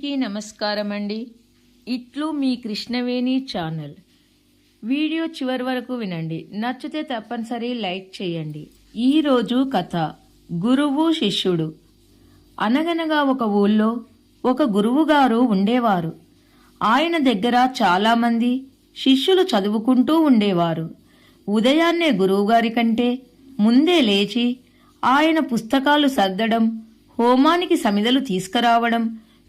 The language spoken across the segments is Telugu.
అందరికీ నమస్కారం అండి ఇట్లు మీ కృష్ణవేణి ఛానల్. వీడియో చివరి వరకు వినండి. నచ్చితే తప్పనిసరి లైక్ చేయండి. ఈరోజు కథ గురువు శిష్యుడు. అనగనగా ఒక ఊళ్ళో ఒక గురువుగారు ఉండేవారు. ఆయన దగ్గర చాలామంది శిష్యులు చదువుకుంటూ ఉండేవారు. ఉదయాన్నే గురువుగారి కంటే ముందే లేచి ఆయన పుస్తకాలు సర్దడం హోమానికి సమిదలు తీసుకురావడం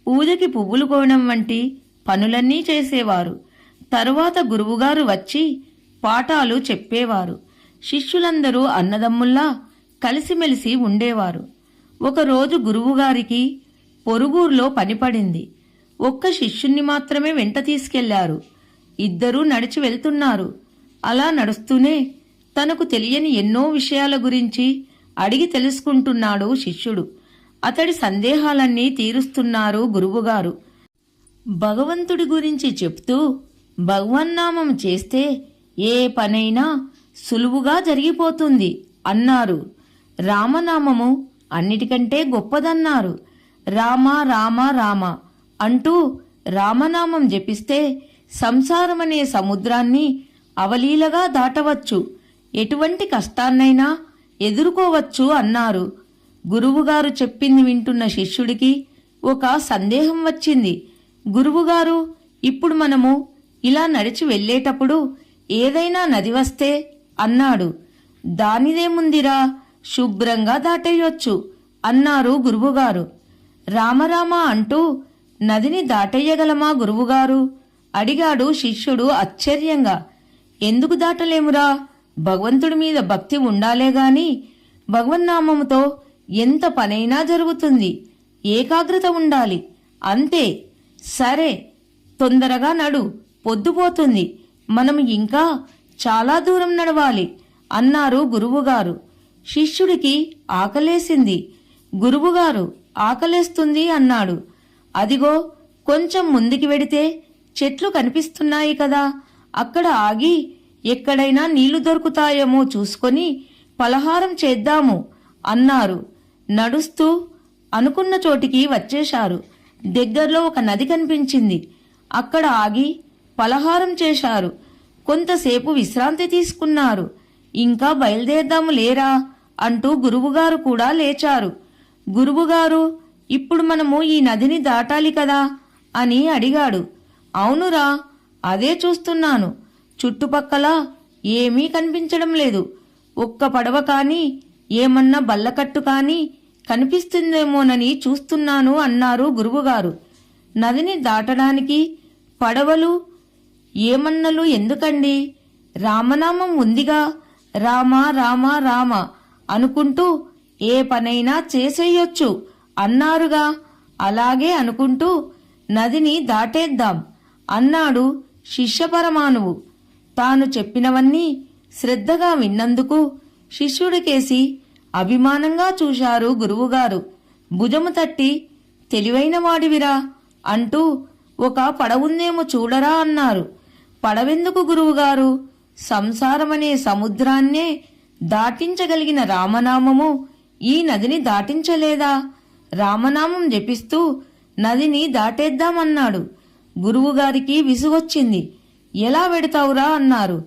ఊదకి పువ్వులు కోయడం వంటి పనులన్నీ చేసేవారు. తరువాత గురువుగారు వచ్చి పాఠాలు చెప్పేవారు. శిష్యులందరూ అన్నదమ్ముల్లా కలిసిమెలిసి ఉండేవారు. ఒకరోజు గురువుగారికి పొరుగుర్లో పని పడింది. ఒక్క శిష్యుణ్ణి మాత్రమే వెంట తీసుకెళ్ళారు. ఇద్దరూ నడిచి వెళ్తున్నారు. అలా నడుస్తూనే తనకు తెలియని ఎన్నో విషయాల గురించి అడిగి తెలుసుకుంటున్నాడు శిష్యుడు. అతడి సందేహాలన్నీ తీరుస్తున్నారు గురువుగారు. భగవంతుడి గురించి చెప్తూ భగవన్నామం చేస్తే ఏ పనైనా సులువుగా జరిగిపోతుంది అన్నారు. రామనామము అన్నిటికంటే గొప్పదన్నారు. రామ రామ రామ అంటూ రామనామం జపిస్తే సంసారమనే సముద్రాన్ని అవలీలగా దాటవచ్చు. ఎటువంటి కష్టాన్నైనా ఎదుర్కోవచ్చు అన్నారు. గురువుగారు చెప్పింది వింటున్న శిష్యుడికి ఒక సందేహం వచ్చింది. గురువుగారు ఇప్పుడు మనము ఇలా నడిచి వెళ్ళేటప్పుడు ఏదైనా నది వస్తే అన్నాడు. దానిదేముందిరా? శుభ్రంగా దాటేయొచ్చు అన్నారు గురువుగారు. రామరామ అంటూ నదిని దాటేయగలమా గురువుగారు? అడిగాడు శిష్యుడు ఆశ్చర్యంగా. ఎందుకు దాటలేమురా? భగవంతుడి మీద భక్తి ఉండాలే గాని భగవన్నామముతో ఎంత పనైనా జరుగుతుంది. ఏకాగ్రత ఉండాలి. అంతే. సరే. తొందరగా నడు. పొద్దుపోతుంది మనం ఇంకా చాలా దూరం నడవాలి. అన్నారు గురువుగారు. శిష్యుడికి ఆకలేసింది. గురువుగారు ఆకలేస్తుంది అన్నాడు. అదిగో కొంచెం ముందుకి వెడితే చెట్లు కనిపిస్తున్నాయి కదా. అక్కడ ఆగి ఎక్కడైనా నీళ్ళు దొరుకుతాయేమో చూసుకొని పలహారం చేద్దాము అన్నారు. నడుస్తూ అనుకున్న చోటికి వచ్చేశారు. దగ్గరలో ఒక నది కనిపించింది. అక్కడ ఆగి పలహారం చేశారు. కొంతసేపు విశ్రాంతి తీసుకున్నారు. ఇంకా బయలుదేరదాము లేరా అంటూ గురువుగారు కూడా లేచారు. గురువుగారు ఇప్పుడు మనము ఈ నదిని దాటాలి కదా అని అడిగాడు. అవునురా అదే చూస్తున్నాను. చుట్టుపక్కల ఏమీ కనిపించడం లేదు. ఒక్క పడవ కాని ఏమన్నా బల్లకట్టు కానీ కనిపిస్తుందేమోనని చూస్తున్నాను అన్నారు గురువుగారు. నదిని దాటడానికి పడవలు ఏమన్నలు ఎందుకండి? రామనామం ఉందిగా. రామ రామ రామ అనుకుంటూ ఏ పనైనా చేసేయొచ్చు అన్నారుగా. అలాగే అనుకుంటూ నదిని దాటేద్దాం అన్నాడు శిష్యపరమాణువు. తాను చెప్పినవన్నీ శ్రద్ధగా విన్నందుకు శిష్యుడికేసి అభిమానంగా చూశారు గురువుగారు. భుజము తట్టి తెలివైన వాడివిరా అంటూ ఒక పడవుందేమో చూడరా అన్నారు. పడవెందుకు గురువుగారు? సంసారమనే సముద్రాన్నే దాటించగలిగిన రామనామము ఈ నదిని దాటించలేదా? రామనామం జపిస్తూ నదిని దాటేద్దామన్నాడు. గురువుగారికి విసుగొచ్చింది. ఎలా వెడతావురా? అన్నారు.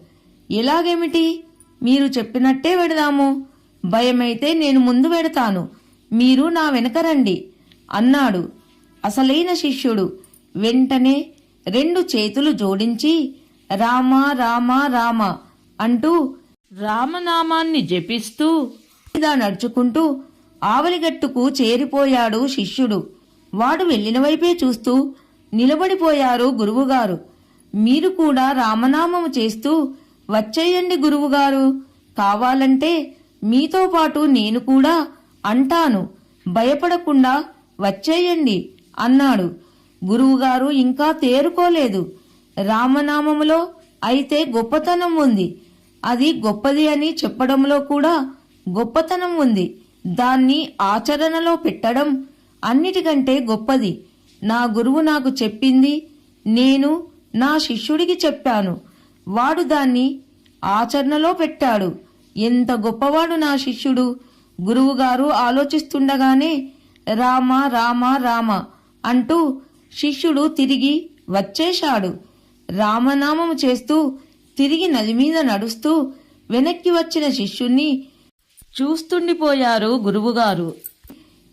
ఎలాగేమిటి? మీరు చెప్పినట్టే వెడదాము. భయమైతే నేను ముందు వెడతాను మీరు నా వెనక రండి అన్నాడు. అసలైన శిష్యుడు వెంటనే రెండు చేతులు జోడించి రామ రామ రామ అంటూ రామనామాన్ని జపిస్తూ ఇలా నడుచుకుంటూ ఆవలిగట్టుకు చేరిపోయాడు శిష్యుడు. వాడు వెళ్ళిన వైపే చూస్తూ నిలబడిపోయారు గురువుగారు. మీరు కూడా రామనామము చేస్తూ వచ్చేయండి గురువుగారు. కావాలంటే మీతో పాటు నేను కూడా అంటాను. భయపడకుండా వచ్చేయండి అన్నాడు. గురువుగారు ఇంకా తేరుకోలేదు. రామనామములో అయితే గొప్పతనం ఉంది. అది గొప్పది అని చెప్పడంలో కూడా గొప్పతనం ఉంది. దాన్ని ఆచరణలో పెట్టడం అన్నిటికంటే గొప్పది. నా గురువు నాకు చెప్పింది నేను నా శిష్యుడికి చెప్పాను. వాడు దాన్ని ఆచరణలో పెట్టాడు. ఎంత గొప్పవాడు నా శిష్యుడు? గురువుగారు ఆలోచిస్తుండగానే రామ రామ రామ అంటూ శిష్యుడు తిరిగి వచ్చేశాడు. రామనామము చేస్తూ తిరిగి నది మీద నడుస్తూ వెనక్కి వచ్చిన శిష్యుణ్ణి చూస్తుండిపోయారు గురువుగారు.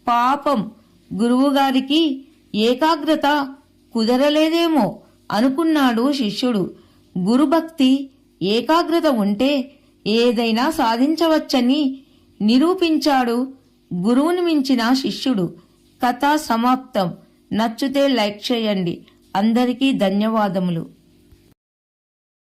పాపం గురువుగారికి ఏకాగ్రత కుదరలేదేమో అనుకున్నాడు శిష్యుడు. గురుభక్తి ఏకాగ్రత ఉంటే ఏదైనా సాధించవచ్చని నిరూపించాడు గురువుని మించిన శిష్యుడు. కథ సమాప్తం. నచ్చితే లైక్ చేయండి. అందరికీ ధన్యవాదములు.